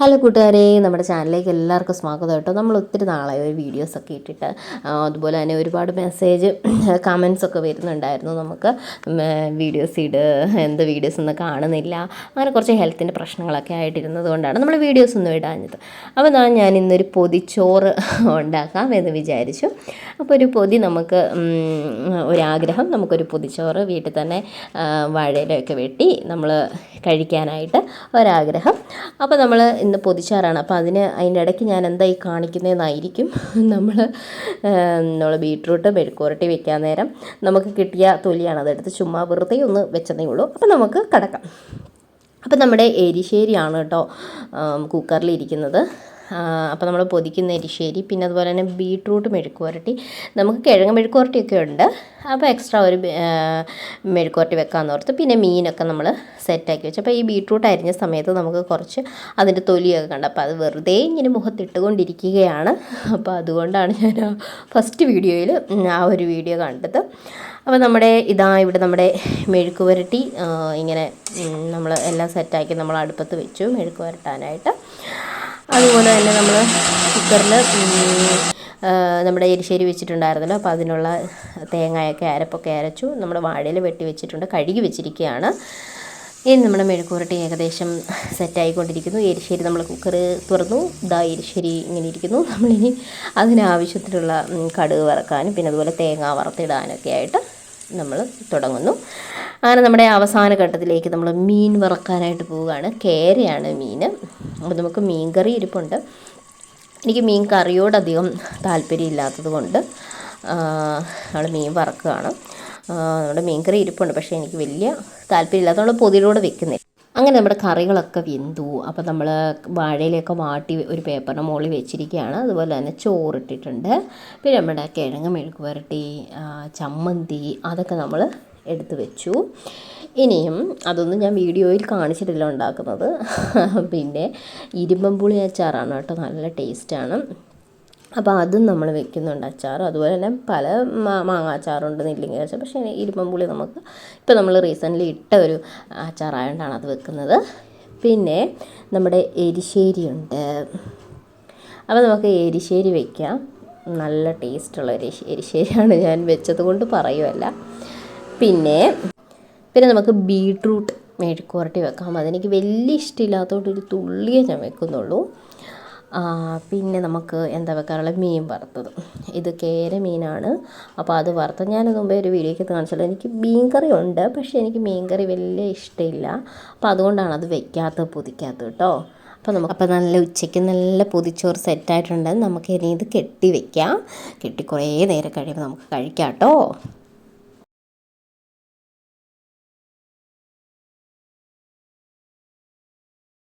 Hello കൂട്ടുകാരെ നമ്മുടെ ചാനലിലേക്ക് എല്ലാവർക്കും സ്വാഗതം കേട്ടോ. നമ്മൾ ഒത്തിരി നാളായി ഒരു വീഡിയോസൊക്കെ ഇട്ടിട്ട് അതുപോലെ തന്നെ ഒരുപാട് മെസ്സേജ് കമൻസ് ഒക്കെ വരുന്നുണ്ടായിരുന്നു നമുക്ക്. വീഡിയോസ് ഇട് എന്ത് വീഡിയോസ് ഒന്നും കാണുന്നില്ല അങ്ങനെ കുറച്ച് ഹെൽത്തിന്റെ പ്രശ്നങ്ങളൊക്കെ ആയിട്ടിരുന്നത് കൊണ്ടാണ് നമ്മൾ വീഡിയോസ് ഒന്നും ഇടാഞ്ഞത്. അപ്പോൾ ഞാൻ ഞാൻ ഇന്നൊരു പൊതിച്ചോറ് ഉണ്ടാക്കാം എന്ന് വിചാരിച്ചു. അപ്പോൾ ഒരു പൊതി നമുക്ക് ഒരാഗ്രഹം നമുക്കൊരു പൊതിച്ചോറ് വീട്ടിൽ തന്നെ വാഴയിലൊക്കെ വെട്ടി നമ്മൾ കഴിക്കാനായിട്ട് ഒരാഗ്രഹം. അപ്പോൾ നമ്മൾ ഇന്ന് പൊതിച്ചാറാണ്. അപ്പോൾ അതിന് അതിന്റെ ഇടയ്ക്ക് ഞാൻ എന്തായി കാണിക്കുന്നതെന്നായിരിക്കും. നമ്മൾ നമ്മൾ ബീട്രൂട്ട് മെഴുക്കുരട്ടി വെക്കാൻ നേരം നമുക്ക് കിട്ടിയ തൊലിയാണ് അതെടുത്ത് ചുമ്മാ വെറുതെ ഒന്ന് വെച്ചതേ ഉള്ളൂ. അപ്പോൾ നമുക്ക് കിടക്കാം. അപ്പം നമ്മുടെ എരിശ്ശേരിയാണ് കേട്ടോ കുക്കറിൽ ഇരിക്കുന്നത്. അപ്പോൾ നമ്മൾ പൊതിക്കുന്ന എരിശ്ശേരി പിന്നെ അതുപോലെ തന്നെ ബീട്രൂട്ട് മെഴുക്കുവരട്ടി നമുക്ക് കിഴങ്ങ് മെഴുക്കുവരട്ടിയൊക്കെ ഉണ്ട്. അപ്പോൾ എക്സ്ട്രാ ഒരു മെഴുക്കുവരട്ടി വെക്കാമെന്ന് ഓർത്ത് പിന്നെ മീനൊക്കെ നമ്മൾ സെറ്റാക്കി വെച്ചു. അപ്പോൾ ഈ ബീട്രൂട്ട് അരിഞ്ഞ സമയത്ത് നമുക്ക് കുറച്ച് അതിന്റെ തൊലിയൊക്കെ കണ്ട്. അപ്പോൾ അത് വെറുതെ ഇങ്ങനെ മുഖത്തിട്ടുകൊണ്ടിരിക്കുകയാണ്. അപ്പോൾ അതുകൊണ്ടാണ് ഞാൻ ഫസ്റ്റ് വീഡിയോയിൽ ആ ഒരു വീഡിയോ കണ്ടത്. അപ്പോൾ നമ്മുടെ ഇതാ ഇവിടെ നമ്മുടെ മെഴുക്ക് പുരട്ടി ഇങ്ങനെ നമ്മൾ എല്ലാം സെറ്റാക്കി നമ്മൾ അടുപ്പത്ത് വെച്ചു മെഴുക്ക് പുരട്ടാനായിട്ട് അതുപോലെ തന്നെ നമ്മൾ കുക്കറിൽ നമ്മുടെ എരിശ്ശേരി വെച്ചിട്ടുണ്ടായിരുന്നല്ലോ. അപ്പോൾ അതിനുള്ള തേങ്ങയൊക്കെ അരപ്പൊക്കെ അരച്ചു നമ്മുടെ വാഴയിൽ വെട്ടി വെച്ചിട്ടുണ്ട്. കഴുകി വെച്ചിരിക്കുകയാണ്. ഇനി നമ്മുടെ മെഴുക്കുരട്ടി ഏകദേശം സെറ്റായിക്കൊണ്ടിരിക്കുന്നു എരിശ്ശേരി നമ്മൾ കുക്കർ തുറന്നു. ഇതാ എരിശ്ശേരി ഇങ്ങനെ ഇരിക്കുന്നു. നമ്മളിനി അതിനാവശ്യത്തിനുള്ള കടുക് വറക്കാനും പിന്നെ അതുപോലെ തേങ്ങ വറുത്തിടാനൊക്കെ ആയിട്ട് നമ്മൾ തുടങ്ങുന്നു. അങ്ങനെ നമ്മുടെ അവസാന ഘട്ടത്തിലേക്ക് നമ്മൾ മീൻ വറക്കാനായിട്ട് പോവുകയാണ്. കേരയാണ് മീൻ. അപ്പോൾ നമുക്ക് മീൻ കറി ഇരിപ്പുണ്ട്. എനിക്ക് മീൻ കറിയോടധികം താല്പര്യമില്ലാത്തത് കൊണ്ട് നമ്മൾ മീൻ വറക്കുകയാണ്. നമ്മുടെ മീൻ കറി ഇരിപ്പുണ്ട് പക്ഷേ എനിക്ക് വലിയ താല്പര്യമില്ലാത്തത് നമ്മൾ പൊതിയിലൂടെ വെക്കുന്നില്ല. അങ്ങനെ നമ്മുടെ കറികളൊക്കെ വെന്തു. അപ്പോൾ നമ്മൾ വാഴയിലൊക്കെ വാട്ടി ഒരു പേപ്പറിന്റെ മുകളിൽ വെച്ചിരിക്കുകയാണ്. അതുപോലെ തന്നെ ചോറിട്ടിട്ടുണ്ട്. പിന്നെ നമ്മുടെ കിഴങ്ങ് മെഴുക്ക് പുരട്ടി ചമ്മന്തി അതൊക്കെ നമ്മൾ എടുത്ത് വെച്ചു. ഇനിയും അതൊന്നും ഞാൻ വീഡിയോയിൽ കാണിച്ചിട്ടില്ല ഉണ്ടാക്കുന്നത്. പിന്നെ ഇരുമ്പമ്പുളി അച്ചാറാണ് കേട്ടോ നല്ല ടേസ്റ്റാണ്. അപ്പോൾ അതും നമ്മൾ വെക്കുന്നുണ്ട് അച്ചാർ. അതുപോലെ തന്നെ പല മാങ്ങ അച്ചാറുണ്ട് നെല്ലിങ്ങ അച്ചാർ പക്ഷേ ഇരുമ്പമ്പുളി നമുക്ക് ഇപ്പോൾ നമ്മൾ റീസെന്റ്ലി ഇട്ട ഒരു അച്ചാറായതുകൊണ്ടാണ് അത് വെക്കുന്നത്. പിന്നെ നമ്മുടെ എരിശ്ശേരിയുണ്ട്. അപ്പോൾ നമുക്ക് എരിശ്ശേരി വെക്കാം. നല്ല ടേസ്റ്റുള്ള എരിശ്ശേരിയാണ് ഞാൻ വെച്ചത് കൊണ്ട് പറയുമല്ല പിന്നെ പിന്നെ നമുക്ക് ബീട്രൂട്ട് മെഴുക്കുവരട്ടി വെക്കാം. അതെനിക്ക് വലിയ ഇഷ്ടമില്ലാത്തതുകൊണ്ട് ഒരു തുള്ളിയേ ഞാൻ വെക്കുന്നുള്ളൂ. പിന്നെ നമുക്ക് എന്താ വെക്കാറുള്ളത്? മീൻ വറുത്തത്. ഇത് കേര മീനാണ്. അപ്പോൾ അത് വറുത്തത്. ഞാൻ മുമ്പേ ഒരു വീഡിയോയ്ക്ക് കാണിച്ചല്ലോ. എനിക്ക് മീൻ കറി ഉണ്ട് പക്ഷേ എനിക്ക് മീൻ കറി വലിയ ഇഷ്ടമില്ല അപ്പോൾ അതുകൊണ്ടാണ് അത് വെക്കാത്തത് പൊതിക്കാത്തത് കേട്ടോ. അപ്പോൾ നമുക്ക് അപ്പോൾ നല്ല ഉച്ചയ്ക്ക് നല്ല പൊതിച്ചോറ് സെറ്റായിട്ടുണ്ട്. നമുക്ക് ഇനി ഇത് കെട്ടി വെക്കാം. കെട്ടി കുറേ നേരം കഴിയുമ്പോൾ നമുക്ക് കഴിക്കാം കേട്ടോ.